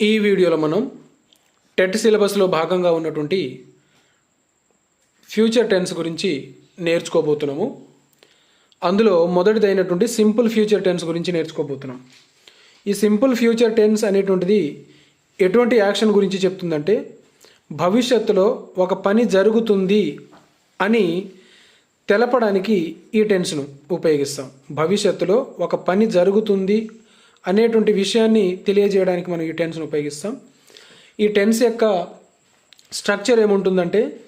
ఈ వీడియోలో మనం టెట్ సిలబస్లో భాగంగా ఉన్నటువంటి ఫ్యూచర్ టెన్స్ గురించి నేర్చుకోబోతున్నాము. అందులో మొదటిదైనటువంటి సింపుల్ ఫ్యూచర్ టెన్స్ గురించి నేర్చుకోబోతున్నాం. ఈ సింపుల్ ఫ్యూచర్ టెన్స్ అనేటువంటిది ఎటువంటి యాక్షన్ గురించి చెప్తుందంటే భవిష్యత్తులో ఒక పని జరుగుతుంది అని తెలపడానికి ఈ టెన్స్ను ఉపయోగిస్తాం. భవిష్యత్తులో ఒక పని జరుగుతుంది అనేటువంటి విషయాన్ని తెలియజేయడానికి మనం ఈ టెన్స్ను ఉపయోగిస్తాం. ఈ టెన్స్ యొక్క స్ట్రక్చర్ ఏముంటుందంటే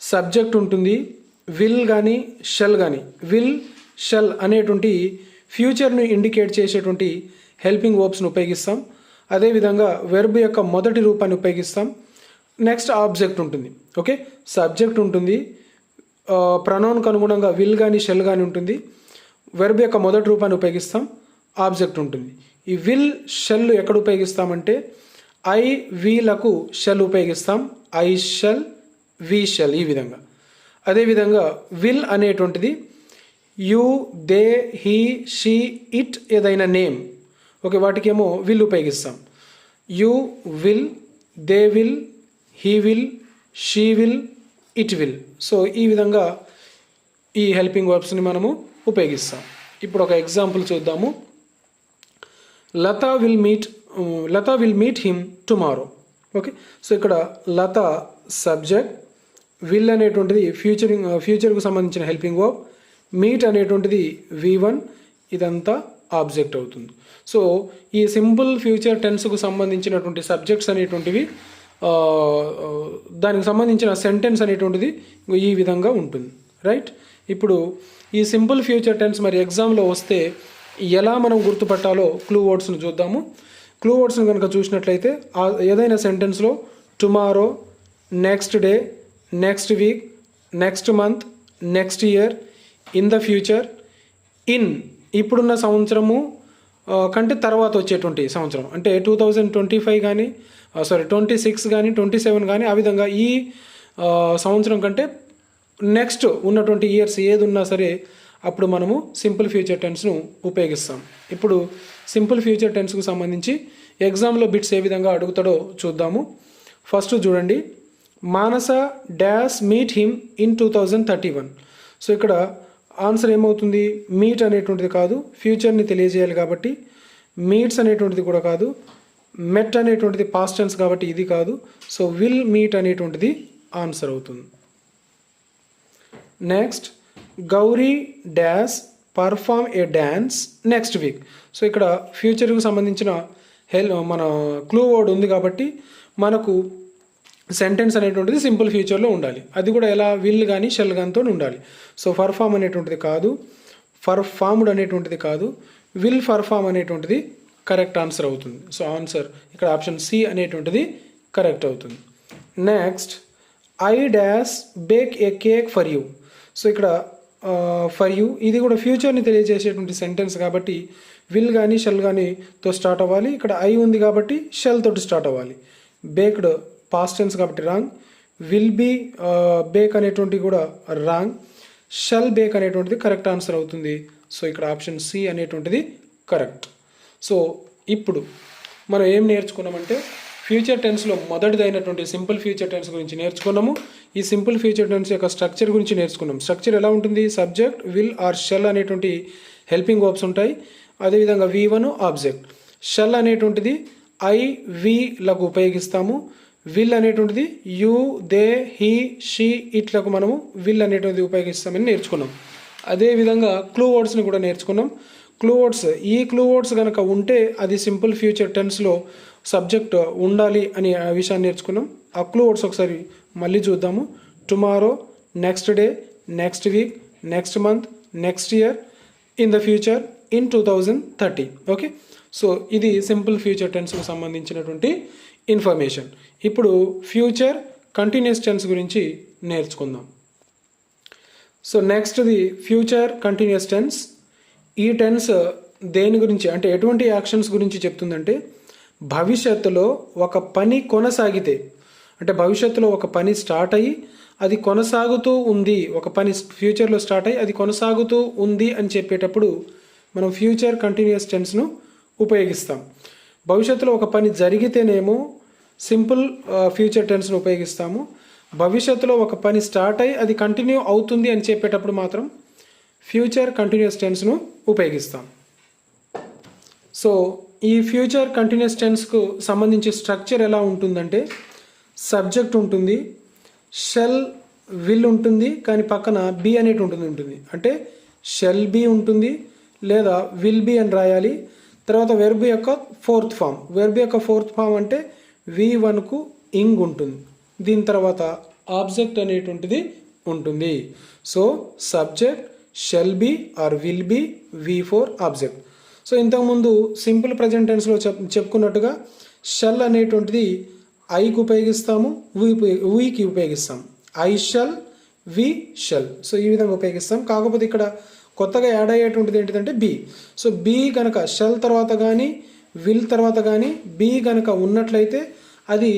సబ్జెక్ట్ ఉంటుంది విల్ కానీ షెల్ కానీ విల్ షెల్ అనేటువంటి ఫ్యూచర్ను ఇండికేట్ చేసేటువంటి హెల్పింగ్ వర్బ్స్ను ఉపయోగిస్తాం. అదేవిధంగా వెర్బ్ యొక్క మొదటి రూపాన్ని ఉపయోగిస్తాం. నెక్స్ట్ ఆబ్జెక్ట్ ఉంటుంది. ఓకే? సబ్జెక్ట్ ఉంటుంది. ప్రనౌన్కి అనుగుణంగా విల్ కానీ షెల్ కానీ ఉంటుంది. వెర్బ్ యొక్క మొదటి రూపాన్ని ఉపయోగిస్తాం. ఆబ్జెక్ట్ ఉంటుంది. ఈ విల్ షెల్ ఎక్కడ ఉపయోగిస్తామంటే ఐ వీలకు షెల్ ఉపయోగిస్తాం. ఐ షెల్ వి షెల్ ఈ విధంగా. అదేవిధంగా విల్ అనేటువంటిది you they he she it ఏదైనా నేమ్. ఓకే వాటికేమో విల్ ఉపయోగిస్తాం. You will they will he will she will it will. So ఈ విధంగా ఈ హెల్పింగ్ వర్బ్స్ని మనము ఉపయోగిస్తాం. ఇప్పుడు ఒక ఎగ్జాంపుల్ చూద్దాము. Latha will meet Latha will meet him tomorrow. Okay so ఇక్కడ లత సబ్జెక్ట్ విల్ అనేటువంటిది ఫ్యూచరింగ్ ఫ్యూచర్కు సంబంధించిన హెల్పింగ్ వర్బ్ మీట్ అనేటువంటిది వి వన్ ఇదంతా ఆబ్జెక్ట్ అవుతుంది. సో ఈ సింపుల్ ఫ్యూచర్ టెన్స్కు సంబంధించినటువంటి సబ్జెక్ట్స్ అనేటువంటివి దానికి సంబంధించిన సెంటెన్స్ అనేటువంటిది ఈ విధంగా ఉంటుంది. రైట్ ఇప్పుడు ఈ సింపుల్ ఫ్యూచర్ టెన్స్ మరి ఎగ్జామ్లో వస్తే ఎలా మనం గుర్తుపట్టాలో క్లూ వర్డ్స్ను చూద్దాము. క్లూ వర్డ్స్ను కనుక చూసినట్లయితే ఆ ఏదైనా సెంటెన్స్లో tomorrow next day next week next month next year in the future in ఇప్పుడున్న సంవత్సరము కంటే తర్వాత వచ్చేటువంటి సంవత్సరం. అంటే టూ థౌజండ్ ట్వంటీ ఫైవ్ కానీ సారీ ట్వంటీ సిక్స్ కానీ ట్వంటీ సెవెన్ కానీ ఆ విధంగా ఈ సంవత్సరం కంటే నెక్స్ట్ ఉన్నటువంటి ఇయర్స్ ఏది ఉన్నా సరే అప్పుడు మనము సింపుల్ ఫ్యూచర్ టెన్స్ను ఉపయోగిస్తాం. ఇప్పుడు సింపుల్ ఫ్యూచర్ టెన్స్కు సంబంధించి ఎగ్జామ్లో బిట్స్ ఏ విధంగా అడుగుతాడో చూద్దాము. ఫస్ట్ చూడండి. Manasa dash meet him in two thousand thirty one. So ఇక్కడ ఆన్సర్ ఏమవుతుంది? మీట్ అనేటువంటిది కాదు. ఫ్యూచర్ని తెలియజేయాలి కాబట్టి మీట్స్ అనేటువంటిది కూడా కాదు. మెట్ అనేటువంటిది పాస్ట్ టెన్స్ కాబట్టి ఇది కాదు. సో విల్ మీట్ అనేటువంటిది ఆన్సర్ అవుతుంది. Next Gauri dash perform a dance next week. So ఇక్కడ ఫ్యూచర్కి సంబంధించిన హెల్ మన క్లూ వర్డ్ ఉంది కాబట్టి మనకు సెంటెన్స్ అనేటువంటిది సింపుల్ ఫ్యూచర్లో ఉండాలి. అది కూడా ఎలా విల్ కానీ షెల్ గానితో ఉండాలి. సో పర్ఫామ్ అనేటువంటిది కాదు. పర్ఫామ్డ్ అనేటువంటిది కాదు. విల్ పర్ఫామ్ అనేటువంటిది కరెక్ట్ ఆన్సర్ అవుతుంది. సో ఆన్సర్ ఇక్కడ ఆప్షన్ సి అనేటువంటిది కరెక్ట్ అవుతుంది. Next I dash bake a cake for you. So ఇక్కడ ఫర్ యూ ఇది కూడా ఫ్యూచర్ని తెలియజేసేటువంటి సెంటెన్స్ కాబట్టి విల్ కానీ షెల్ కానీతో స్టార్ట్ అవ్వాలి. ఇక్కడ ఐ ఉంది కాబట్టి షెల్ తోటి స్టార్ట్ అవ్వాలి. బేక్డ్ పాస్ట్ టెన్స్ కాబట్టి రాంగ్ విల్ బీ బేక్ అనేటువంటి కూడా రాంగ్ షెల్ బేక్ అనేటువంటిది కరెక్ట్ ఆన్సర్ అవుతుంది. సో ఇక్కడ ఆప్షన్ సి అనేటువంటిది కరెక్ట్ సో ఇప్పుడు మనం ఏం నేర్చుకున్నామంటే ఫ్యూచర్ టెన్స్లో మొదటిదైనటువంటి సింపుల్ ఫ్యూచర్ టెన్స్ గురించి నేర్చుకున్నాము. ఈ సింపుల్ ఫ్యూచర్ టెన్స్ యొక్క స్ట్రక్చర్ గురించి నేర్చుకున్నాం. స్ట్రక్చర్ ఎలా ఉంటుంది? సబ్జెక్ట్ విల్ ఆర్ షెల్ అనేటువంటి హెల్పింగ్ వర్బ్స్ ఉంటాయి. అదేవిధంగా వి వన్ ఆబ్జెక్ట్ షెల్ అనేటువంటిది ఐ లకు ఉపయోగిస్తాము. విల్ అనేటువంటిది యూ దే హీ షీ ఇట్లకు మనము విల్ అనేటువంటిది ఉపయోగిస్తామని నేర్చుకున్నాం. అదేవిధంగా క్లూ వర్డ్స్ని కూడా నేర్చుకున్నాం. క్లూ వర్డ్స్ ఈ క్లూ వర్డ్స్ కనుక ఉంటే అది సింపుల్ ఫ్యూచర్ టెన్స్లో సబ్జెక్ట్ ఉండాలి అనే ఆ విషయాన్ని నేర్చుకున్నాం. ఆ క్లూ వర్డ్స్ ఒకసారి మళ్ళీ చూద్దాము. Tomorrow next day next week next month next year in the future in two thousand thirty. Okay? So ఇది సింపుల్ ఫ్యూచర్ టెన్స్కు సంబంధించినటువంటి ఇన్ఫర్మేషన్. ఇప్పుడు ఫ్యూచర్ కంటిన్యూస్ టెన్స్ గురించి నేర్చుకుందాం. సో నెక్స్ట్ది ఫ్యూచర్ కంటిన్యూస్ టెన్స్. ఈ టెన్స్ దేని గురించి అంటే ఎటువంటి యాక్షన్స్ గురించి చెప్తుందంటే భవిష్యత్తులో ఒక పని కొనసాగితే అంటే భవిష్యత్తులో ఒక పని స్టార్ట్ అయ్యి అది కొనసాగుతూ ఉంది ఒక పని ఫ్యూచర్లో స్టార్ట్ అయ్యి అది కొనసాగుతూ ఉంది అని చెప్పేటప్పుడు మనం ఫ్యూచర్ కంటిన్యూస్ టెన్స్ను ఉపయోగిస్తాం. భవిష్యత్తులో ఒక పని జరిగితేనేమో సింపుల్ ఫ్యూచర్ టెన్స్ను ఉపయోగిస్తాము. భవిష్యత్తులో ఒక పని స్టార్ట్ అయ్యి అది కంటిన్యూ అవుతుంది అని చెప్పేటప్పుడు మాత్రం ఫ్యూచర్ కంటిన్యూస్ టెన్స్ను ఉపయోగిస్తాం. సో ఈ ఫ్యూచర్ కంటిన్యూస్ టెన్స్కు సంబంధించి స్ట్రక్చర్ ఎలా ఉంటుందంటే సబ్జెక్ట్ ఉంటుంది షెల్ విల్ ఉంటుంది కానీ పక్కన బి అనేటి ఉంటుంది ఉంటుంది. అంటే షెల్ బి ఉంటుంది లేదా విల్ బి అని రాయాలి. తర్వాత వెర్బ్ యొక్క ఫోర్త్ ఫామ్. వెర్బ్ యొక్క ఫోర్త్ ఫామ్ అంటే వి వన్కు ఇంగ్ ఉంటుంది. దీని తర్వాత ఆబ్జెక్ట్ అనేటువంటిది ఉంటుంది. So subject shall be or will be V four object. So ఇంతకుముందు సింపుల్ ప్రజెంట్ టెన్స్లో చెప్ చెప్పుకున్నట్టుగా షెల్ అనేటువంటిది ఐకి ఉపయోగిస్తాము వీకి ఉపయోగిస్తాం I shall we shall so ఈ విధంగా ఉపయోగిస్తాం కాకపోతే ఇక్కడ కొత్తగా యాడ్ అయ్యేటువంటిది ఏంటిదంటే బి సో బి కనుక షెల్ తర్వాత కానీ విల్ తర్వాత కానీ బి కనుక ఉన్నట్లయితే అది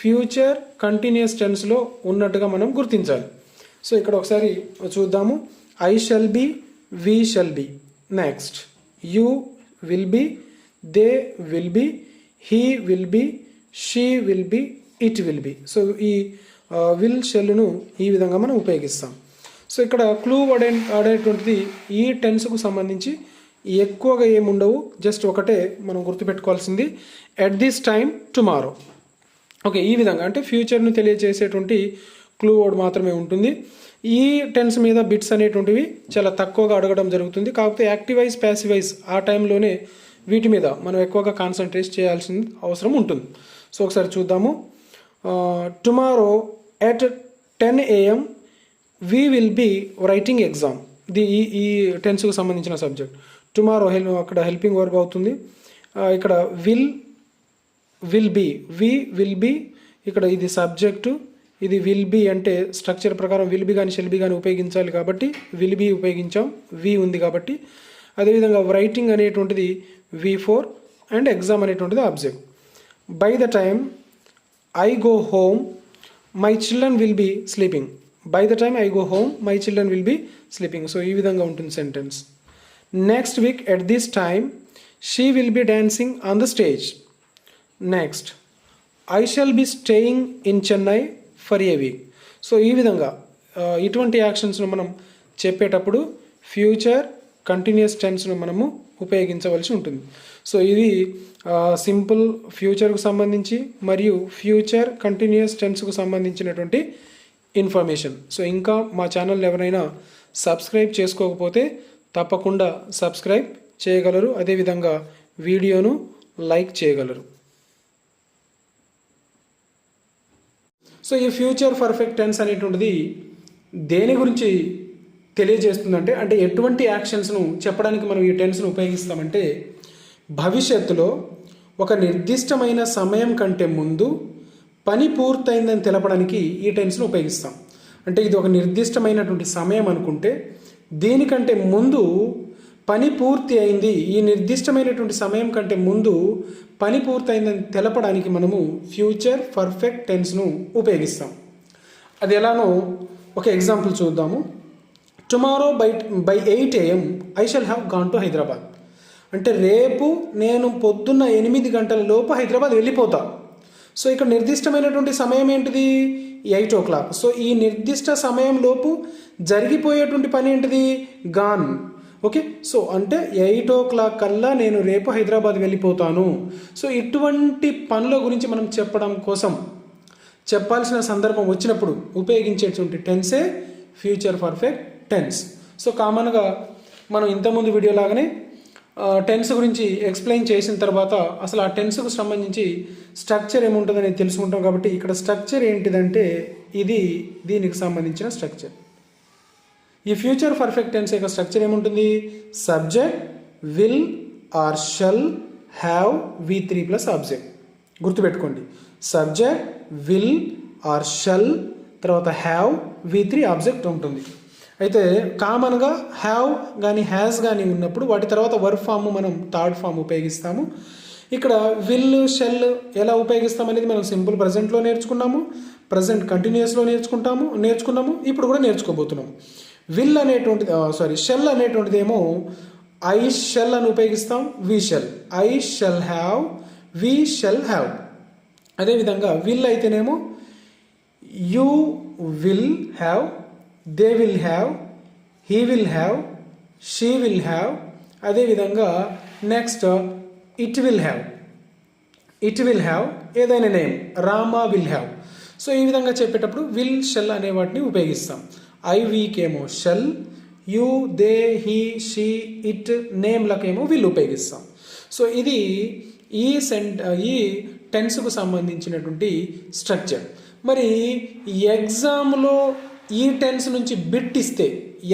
ఫ్యూచర్ కంటిన్యూస్ టెన్స్లో ఉన్నట్టుగా మనం గుర్తించాలి. సో ఇక్కడ ఒకసారి చూద్దాము. I shall be we shall be next you will be they will be he will be she will be it will be. So ఈ విల్ షెల్ను ఈ విధంగా మనం ఉపయోగిస్తాం. సో ఇక్కడ క్లూ వాడే ఆడేటువంటిది ఈ టెన్స్కు సంబంధించి ఎక్కువగా ఏముండవు జస్ట్ ఒకటే మనం గుర్తుపెట్టుకోవాల్సింది. At this time tomorrow okay ఈ విధంగా. అంటే ఫ్యూచర్ను తెలియజేసేటువంటి క్లూ వర్డ్ మాత్రమే ఉంటుంది. ఈ టెన్స్ మీద బిట్స్ అనేటువంటివి చాలా తక్కువగా అడగడం జరుగుతుంది. కాకపోతే యాక్టివైజ్ ప్యాసివైజ్ ఆ టైంలోనే వీటి మీద మనం ఎక్కువగా కాన్సన్ట్రేట్ చేయాల్సిన అవసరం ఉంటుంది. సో ఒకసారి చూద్దాము. Tomorrow at ten AM we will be writing exam the ఈ ఈ టెన్స్కు సంబంధించిన సబ్జెక్ట్ టుమారో హెల్ అక్కడ హెల్పింగ్ వర్క్ అవుతుంది. ఇక్కడ will will be V will be ఇక్కడ ఇది సబ్జెక్టు ఇది విల్ బీ అంటే స్ట్రక్చర్ ప్రకారం విల్ బీ కానీ షెల్ బీ కానీ ఉపయోగించాలి కాబట్టి విల్ బీ ఉపయోగించాం. వి ఉంది కాబట్టి అదేవిధంగా రైటింగ్ అనేటువంటిది వి ఫోర్ అండ్ ఎగ్జామ్ అనేటువంటిది object by the time I go home my children will be sleeping by the time I go home my children will be sleeping so ఈ విధంగా ఉంటుంది sentence next week at this time she will be dancing on the stage next I shall be staying in Chennai for a week so ఈ విధంగా ఇటువంటి యాక్షన్స్ను మనం చెప్పేటప్పుడు future continuous టెన్స్ను మనము ఉపయోగించవలసి ఉంటుంది. సో ఇది సింపుల్ ఫ్యూచర్కు సంబంధించి మరియు ఫ్యూచర్ కంటిన్యూస్ టెన్స్కు సంబంధించినటువంటి ఇన్ఫర్మేషన్ సో ఇంకా మా ఛానల్ ఎవరైనా సబ్స్క్రైబ్ చేసుకోకపోతే తప్పకుండా సబ్స్క్రైబ్ చేయగలరు. అదేవిధంగా వీడియోను లైక్ చేయగలరు. సో ఈ ఫ్యూచర్ పర్ఫెక్ట్ టెన్స్ అనేటువంటిది దేని గురించి తెలియజేస్తుందంటే అంటే ఎటువంటి యాక్షన్స్ను చెప్పడానికి మనం ఈ టెన్స్ను ఉపయోగిస్తామంటే భవిష్యత్తులో ఒక నిర్దిష్టమైన సమయం కంటే ముందు పని పూర్తయిందని తెలపడానికి ఈ టెన్స్ను ఉపయోగిస్తాం. అంటే ఇది ఒక నిర్దిష్టమైనటువంటి సమయం అనుకుంటే దీనికంటే ముందు పని పూర్తి అయింది ఈ నిర్దిష్టమైనటువంటి సమయం కంటే ముందు పని పూర్తయిందని తెలపడానికి మనము ఫ్యూచర్ పర్ఫెక్ట్ టెన్స్ను ఉపయోగిస్తాం. అది ఎలానో ఒక ఎగ్జాంపుల్ చూద్దాము. Tomorrow by by eight AM I shall have gone to Hyderabad. అంటే రేపు నేను పొద్దున్న ఎనిమిది గంటల లోపు హైదరాబాద్ వెళ్ళిపోతా. సో ఇక్కడ నిర్దిష్టమైనటువంటి సమయం ఏంటిది? ఎయిట్ ఓ క్లాక్. సో ఈ నిర్దిష్ట సమయం లోపు జరిగిపోయేటువంటి పని ఏంటిది? గాన్. ఓకే సో అంటే ఎయిట్ ఓ క్లాక్ కల్లా నేను రేపు హైదరాబాద్ వెళ్ళిపోతాను. సో ఇటువంటి పనుల గురించి మనం చెప్పడం కోసం చెప్పాల్సిన సందర్భం వచ్చినప్పుడు ఉపయోగించేటువంటి టెన్సే ఫ్యూచర్ పర్ఫెక్ట్ టెన్స్ సో కామన్గా మనం ఇంతకుముందు వీడియో లాగానే టెన్స్ గురించి ఎక్స్ప్లెయిన్ చేసిన తర్వాత అసలు ఆ టెన్స్కు సంబంధించి స్ట్రక్చర్ ఏముంటుందని తెలుసుకుంటాం కాబట్టి ఇక్కడ స్ట్రక్చర్ ఏంటిదంటే ఇది దీనికి సంబంధించిన స్ట్రక్చర్ ఈ ఫ్యూచర్ పర్ఫెక్ట్ టెన్స్ యొక్క స్ట్రక్చర్ ఏముంటుంది? Subject will or shall have V three plus object గుర్తుపెట్టుకోండి. సబ్జెక్ట్ విల్ ఆర్ షల్ తర్వాత హ్యావ్ వి త్రీ ఆబ్జెక్ట్ ఉంటుంది. అయితే కామన్గా హ్యావ్ కానీ హ్యాస్ కానీ ఉన్నప్పుడు వాటి తర్వాత వర్క్ ఫామ్ మనం థర్డ్ ఫామ్ ఉపయోగిస్తాము. ఇక్కడ విల్ షెల్ ఎలా ఉపయోగిస్తాం అనేది మనం సింపుల్ ప్రజెంట్లో నేర్చుకున్నాము. ప్రజెంట్ కంటిన్యూస్లో నేర్చుకుంటాము నేర్చుకున్నాము ఇప్పుడు కూడా నేర్చుకోబోతున్నాము. విల్ అనేటువంటిది సారీ షెల్ అనేటువంటిది ఏమో ఐ షెల్ అని ఉపయోగిస్తాం we shall I shall have we shall have అదేవిధంగా విల్ అయితేనేమో you will have they will have he will have she will have అదేవిధంగా next it will have it will have ఏదైనా name Rama will have so ఈ విధంగా చెప్పేటప్పుడు will shall అనే వాటిని ఉపయోగిస్తాం. I వీకేమో shall you they he she it నేమ్లకేమో వీళ్ళు ఉపయోగిస్తాం. సో ఇది ఈ సెంట్ ఈ టెన్స్కు సంబంధించినటువంటి స్ట్రక్చర్. మరి ఎగ్జామ్లో ఈ టెన్స్ నుంచి బిట్ ఇస్తే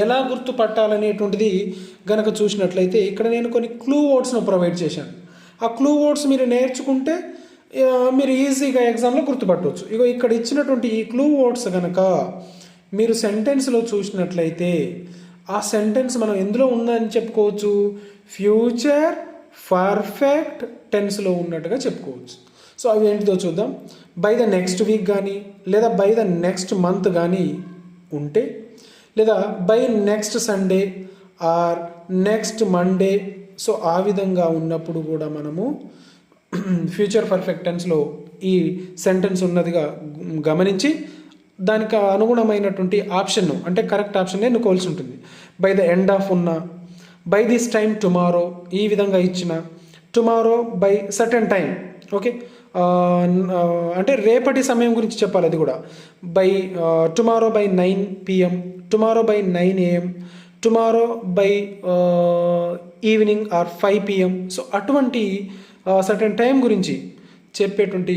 ఎలా గుర్తుపట్టాలనేటువంటిది గనక చూసినట్లయితే ఇక్కడ నేను కొన్ని క్లూ వర్డ్స్ను ప్రొవైడ్ చేశాను. ఆ క్లూ వర్డ్స్ మీరు నేర్చుకుంటే మీరు ఈజీగా ఎగ్జామ్లో గుర్తుపట్టవచ్చు ఇగో ఇక్కడ ఇచ్చినటువంటి ఈ క్లూ వర్డ్స్ కనుక మీరు సెంటెన్స్లో చూసినట్లయితే ఆ సెంటెన్స్ మనం ఎందులో ఉందని చెప్పుకోవచ్చు? ఫ్యూచర్ పర్ఫెక్ట్ టెన్స్లో ఉన్నట్టుగా చెప్పుకోవచ్చు. సో అవి ఏంటిదో చూద్దాం. బై ద నెక్స్ట్ వీక్ కానీ లేదా బై ద నెక్స్ట్ మంత్ కానీ ఉంటే లేదా by next Sunday or next Monday so ఆ విధంగా ఉన్నప్పుడు కూడా మనము ఫ్యూచర్ పర్ఫెక్ట్ టెన్స్లో ఈ సెంటెన్స్ ఉన్నదిగా గమనించి దానికి అనుగుణమైనటువంటి ఆప్షన్ను అంటే కరెక్ట్ ఆప్షన్ ఎన్నుకోవాల్సి ఉంటుంది. బై ద ఎండ్ ఆఫ్ ఉన్న బై దిస్ టైం టుమారో ఈ విధంగా ఇచ్చిన tomorrow by certain time okay అంటే రేపటి సమయం గురించి చెప్పాలి అది కూడా. By tomorrow by nine PM tomorrow by nine AM tomorrow by evening or five PM so అటువంటి సర్టన్ టైం గురించి చెప్పేటువంటి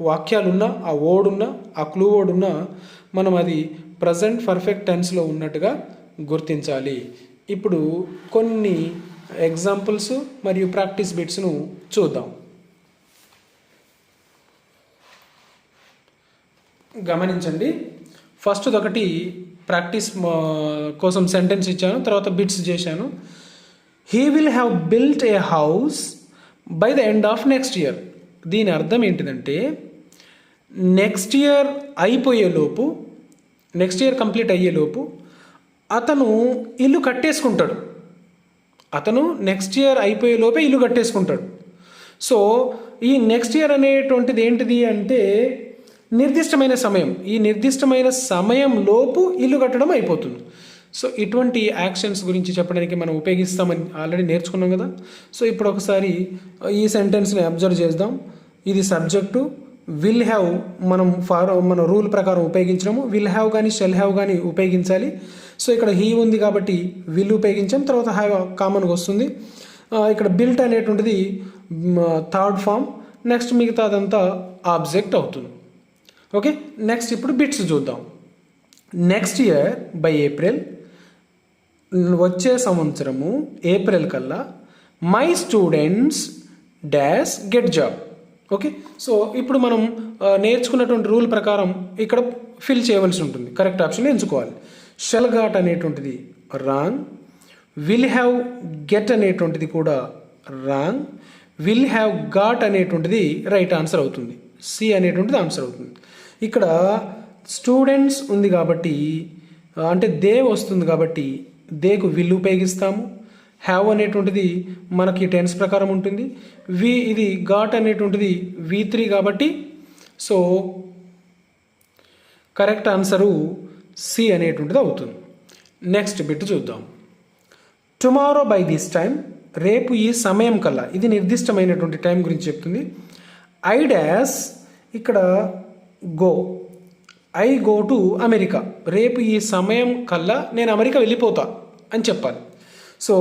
వాక్యాలున్నా ఆ ఓడున్నా ఆ క్లూ ఓడున్నా మనం అది ప్రజెంట్ పర్ఫెక్ట్ టెన్స్లో ఉన్నట్టుగా గుర్తించాలి. ఇప్పుడు కొన్ని ఎగ్జాంపుల్స్ మరియు ప్రాక్టీస్ బిట్స్ను చూద్దాం. గమనించండి. ఫస్ట్ ఒకటి ప్రాక్టీస్ కోసం సెంటెన్స్ ఇచ్చాను తర్వాత బిట్స్ చేశాను. He will have built a house by the end of next year దీని అర్థం ఏంటిదంటే నెక్స్ట్ ఇయర్ అయిపోయేలోపు నెక్స్ట్ ఇయర్ కంప్లీట్ అయ్యేలోపు అతను ఇల్లు కట్టేసుకుంటాడు. అతను నెక్స్ట్ ఇయర్ అయిపోయేలోపే ఇల్లు కట్టేసుకుంటాడు. సో ఈ నెక్స్ట్ ఇయర్ అనేటువంటిది ఏంటిది అంటే నిర్దిష్టమైన సమయం. ఈ నిర్దిష్టమైన సమయం లోపు ఇల్లు కట్టడం అయిపోతుంది. సో ఇటువంటి యాక్షన్స్ గురించి చెప్పడానికి మనం ఉపయోగిస్తామని ఆల్రెడీ నేర్చుకున్నాం కదా. సో ఇప్పుడు ఒకసారి ఈ సెంటెన్స్ని అబ్జర్వ్ చేద్దాం. ఇది సబ్జెక్టు విల్ హ్యావ్ మనం ఫాలో మన రూల్ ప్రకారం ఉపయోగించడము విల్ హ్యావ్ కానీ షెల్ హ్యావ్ కానీ ఉపయోగించాలి. సో ఇక్కడ హీ ఉంది కాబట్టి విల్ ఉపయోగించాం తర్వాత హ్యావ్ కామన్గా వస్తుంది. ఇక్కడ బిల్ట్ అనేటువంటిది థర్డ్ ఫామ్ నెక్స్ట్ మిగతా అదంతా ఆబ్జెక్ట్ అవుతుంది. ఓకే నెక్స్ట్ ఇప్పుడు బిట్స్ చూద్దాం. నెక్స్ట్ ఇయర్ బై ఏప్రిల్ వచ్చే సంవత్సరము ఏప్రిల్ కల్లా my students dash get job okay so ఇప్పుడు మనం uh, నేర్చుకున్నటువంటి రూల్ ప్రకారం ఇక్కడ ఫిల్ చేయవలసి ఉంటుంది. కరెక్ట్ ఆప్షన్ ఎంచుకోవాలి. షెల్ ఘాట్ అనేటువంటిది రాంగ్ విల్ హ్యావ్ గెట్ అనేటువంటిది కూడా రాంగ్ విల్ హ్యావ్ గాట్ అనేటువంటిది రైట్ ఆన్సర్ అవుతుంది. సి అనేటువంటిది ఆన్సర్ అవుతుంది. ఇక్కడ స్టూడెంట్స్ ఉంది కాబట్టి uh, అంటే దే వస్తుంది కాబట్టి దేకు విల్ ఉపయోగిస్తాము. హ్యావ్ అనేటువంటిది మనకి టెన్స్ ప్రకారం ఉంటుంది. వి ఇది గాట్ అనేటువంటిది వి త్రీ కాబట్టి సో కరెక్ట్ ఆన్సరు సి అనేటువంటిది అవుతుంది. నెక్స్ట్ బిట్ చూద్దాం. టుమారో బై దిస్ టైం రేపు ఈ సమయం కల్లా ఇది నిర్దిష్టమైనటువంటి టైం గురించి చెప్తుంది. ఐ డాస్ ఇక్కడ go I go to America రేపు ఈ సమయం కల్లా నేను అమెరికా వెళ్ళిపోతా అని చెప్పాలి. సో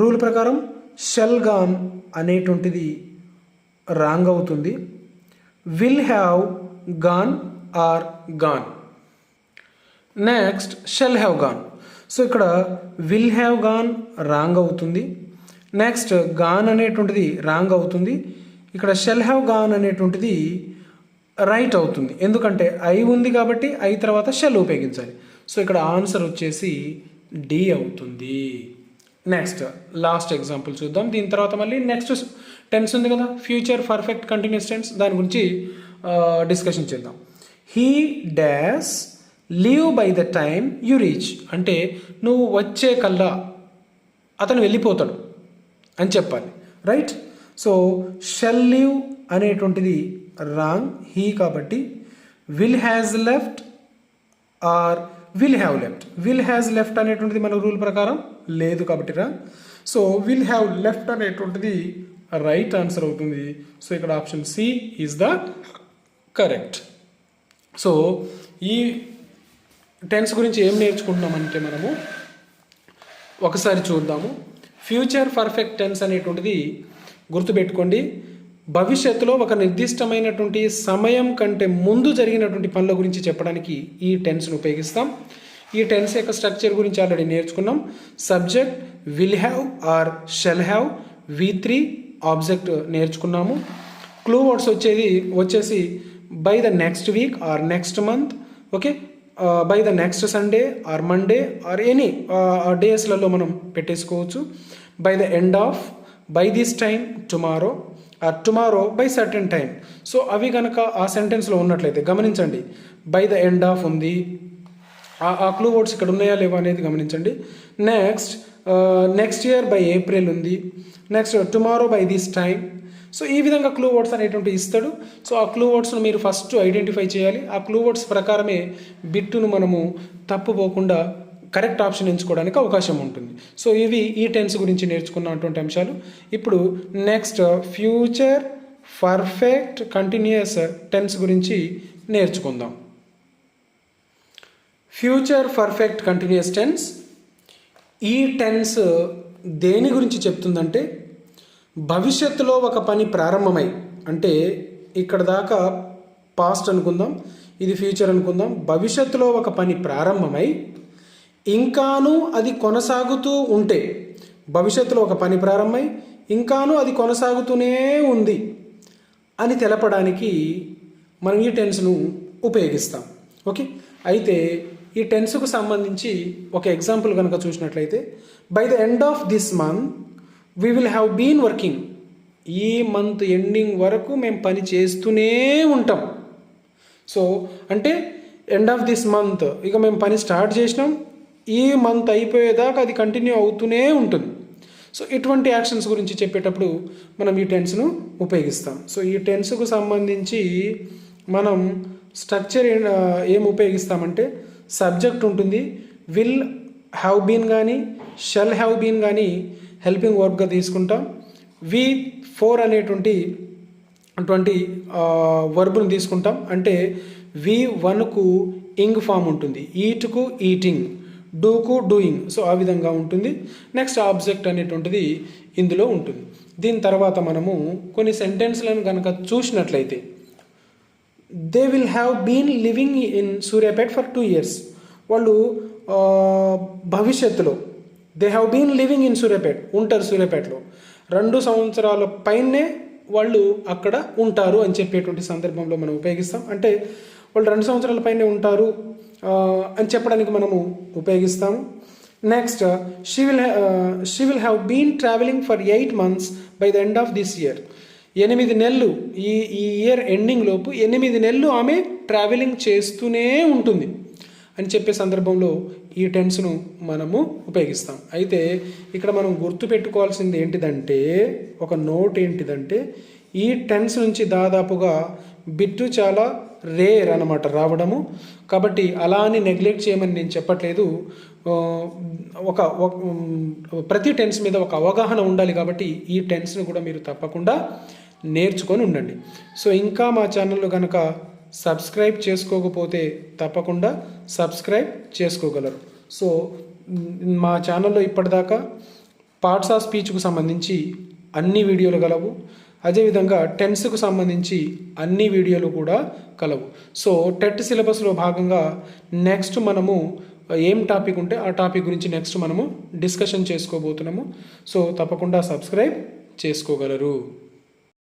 రూల్ ప్రకారం షెల్ గాన్ అనేటువంటిది రాంగ్ అవుతుంది will have gone or gone. Next shall have gone. So ఇక్కడ విల్ హ్యావ్ గాన్ రాంగ్ అవుతుంది నెక్స్ట్ గాన్ అనేటువంటిది రాంగ్ అవుతుంది ఇక్కడ షెల్ హ్యావ్ గాన్ అనేటువంటిది రైట్ అవుతుంది. ఎందుకంటే ఐ ఉంది కాబట్టి ఐ తర్వాత షెల్ ఉపయోగించాలి. సో ఇక్కడ ఆన్సర్ వచ్చేసి డి అవుతుంది. నెక్స్ట్ లాస్ట్ ఎగ్జాంపుల్ చూద్దాం. దీని తర్వాత మళ్ళీ నెక్స్ట్ టెన్స్ ఉంది కదా. ఫ్యూచర్ పర్ఫెక్ట్ కంటిన్యూస్ టెన్స్ దాని గురించి డిస్కషన్ చేద్దాం. He dash leave by the time you reach అంటే నువ్వు వచ్చే కల్లా అతను వెళ్ళిపోతాడు అని చెప్పాలి. రైట్ సో షెల్ లీవ్ అనేటువంటిది రాంగ్ హీ కాబట్టి will has left or will have left will has left అనేటువంటిది మన రూల్ ప్రకారం లేదు కాబట్టి రా సో విల్ హ్యావ్ లెఫ్ట్ అనేటువంటిది రైట్ ఆన్సర్ అవుతుంది. సో ఇక్కడ option C is the correct so ఈ టెన్స్ గురించి ఏం నేర్చుకుంటున్నామంటే మనము ఒకసారి చూద్దాము. ఫ్యూచర్ పర్ఫెక్ట్ టెన్స్ అనేటువంటిది గుర్తుపెట్టుకోండి. భవిష్యత్తులో ఒక నిర్దిష్టమైనటువంటి సమయం కంటే ముందు జరిగినటువంటి పనుల గురించి చెప్పడానికి ఈ టెన్స్ను ఉపయోగిస్తాం. ఈ టెన్స్ యొక్క స్ట్రక్చర్ గురించి ఆల్రెడీ నేర్చుకున్నాం. Subject will have or shall have V three object నేర్చుకున్నాము. క్లూ వర్డ్స్ వచ్చేది వచ్చేసి by the next week or next month okay by the next Sunday or Monday or any డేస్లలో మనం పెట్టేసుకోవచ్చు. By the end of by this time tomorrow or tomorrow by certain time so అవి కనుక ఆ సెంటెన్స్లో ఉన్నట్లయితే గమనించండి. By the end of ఉంది ఆ ఆ క్లూ వర్డ్స్ ఇక్కడ ఉన్నాయా లేవా అనేది గమనించండి. Next next year by April ఉంది. Next tomorrow by this time so ఈ విధంగా క్లూ వర్డ్స్ అనేటువంటి ఇస్తాడు. సో ఆ క్లూ వర్డ్స్ను మీరు ఫస్ట్ ఐడెంటిఫై చేయాలి. ఆ క్లూ వర్డ్స్ ప్రకారమే బిట్టును మనము తప్పుపోకుండా కరెక్ట్ ఆప్షన్ ఎంచుకోవడానికి అవకాశం ఉంటుంది. సో ఇవి ఈ టెన్స్ గురించి నేర్చుకున్నటువంటి అంశాలు. ఇప్పుడు next future perfect continuous tense గురించి నేర్చుకుందాం. ఫ్యూచర్ పర్ఫెక్ట్ కంటిన్యూస్ టెన్స్ ఈ టెన్స్ దేని గురించి చెప్తుందంటే భవిష్యత్తులో ఒక పని ప్రారంభమై అంటే ఇక్కడ దాకా పాస్ట్ అనుకుందాం ఇది ఫ్యూచర్ అనుకుందాం భవిష్యత్తులో ఒక పని ప్రారంభమై ఇంకాను అది కొనసాగుతూ ఉంటే భవిష్యత్తులో ఒక పని ప్రారంభమై ఇంకాను అది కొనసాగుతూనే ఉంది అని తెలపడానికి మనం ఈ టెన్స్ను ఉపయోగిస్తాం. ఓకే? అయితే ఈ టెన్స్కు సంబంధించి ఒక ఎగ్జాంపుల్ కనుక చూసినట్లయితే by the end of this month we will have been working ఈ మంత్ ఎండింగ్ వరకు మేము పని చేస్తూనే ఉంటాం. సో అంటే ఎండ్ ఆఫ్ దిస్ మంత్ ఇక మేము పని స్టార్ట్ చేసినాం. ఈ మంత్ అయిపోయేదాకా అది కంటిన్యూ అవుతూనే ఉంటుంది. సో ఇటువంటి యాక్షన్స్ గురించి చెప్పేటప్పుడు మనం ఈ టెన్స్ను ఉపయోగిస్తాం. సో ఈ టెన్స్కు సంబంధించి మనం స్ట్రక్చర్ ఏం ఉపయోగిస్తామంటే సబ్జెక్ట్ ఉంటుంది. విల్ హ్యావ్ బీన్ కానీ షెల్ హ్యావ్ బీన్ కానీ హెల్పింగ్ వర్క్గా తీసుకుంటాం. వి ఫోర్ అనేటువంటి అటువంటి వర్బ్ను తీసుకుంటాం. అంటే వి వన్కు ఇంగ్ ఫామ్ ఉంటుంది. ఈట్కు ఈటింగ్ డూకు డూయింగ్. సో ఆ విధంగా ఉంటుంది. నెక్స్ట్ ఆబ్జెక్ట్ అనేటువంటిది ఇందులో ఉంటుంది. దీని తర్వాత మనము కొన్ని సెంటెన్స్లను కనుక చూసినట్లయితే they will have been living in Suryapet for two years వాళ్ళు భవిష్యత్తులో they have been living in Suryapet ఉంటారు సూర్యాపేటలో రెండు సంవత్సరాల పైనే వాళ్ళు అక్కడ ఉంటారు అని చెప్పేటువంటి సందర్భంలో మనం ఉపయోగిస్తాం. అంటే వాళ్ళు రెండు సంవత్సరాల పైనే ఉంటారు అని చెప్పడానికి మనము ఉపయోగిస్తాము next she will she will have been travelling for eight months by the end of this year ఎనిమిది నెలలు. ఈ ఈ ఇయర్ ఎండింగ్ లోపు ఎనిమిది నెలలు ఆమె ట్రావెలింగ్ చేస్తూనే ఉంటుంది అని చెప్పే సందర్భంలో ఈ టెన్స్ను మనము ఉపయోగిస్తాం. అయితే ఇక్కడ మనం గుర్తుపెట్టుకోవాల్సింది ఏంటిదంటే ఒక నోట్ ఏంటిదంటే ఈ టెన్స్ నుంచి దాదాపుగా బిట్టు చాలా రేర్ అనమాట రావడము. కాబట్టి అలా అని నెగ్లెక్ట్ చేయమని నేను చెప్పట్లేదు. ఒక ప్రతి టెన్స్ మీద ఒక అవగాహన ఉండాలి కాబట్టి ఈ టెన్స్ను కూడా మీరు తప్పకుండా నేర్చుకొని ఉండండి. సో ఇంకా మా ఛానల్లో కనుక సబ్స్క్రైబ్ చేసుకోకపోతే తప్పకుండా సబ్స్క్రైబ్ చేసుకోగలరు. సో మా ఛానల్లో ఇప్పటిదాకా పార్ట్స్ ఆఫ్ స్పీచ్కు సంబంధించి అన్ని వీడియోలు గలవు అదేవిధంగా టెన్స్కు సంబంధించి అన్ని వీడియోలు కూడా కలవు. సో టెట్ సిలబస్లో భాగంగా నెక్స్ట్ మనము ఏం టాపిక్ ఉంటే ఆ టాపిక్ గురించి నెక్స్ట్ మనము డిస్కషన్ చేసుకోబోతున్నాము. సో తప్పకుండా సబ్స్క్రైబ్ చేసుకోగలరు.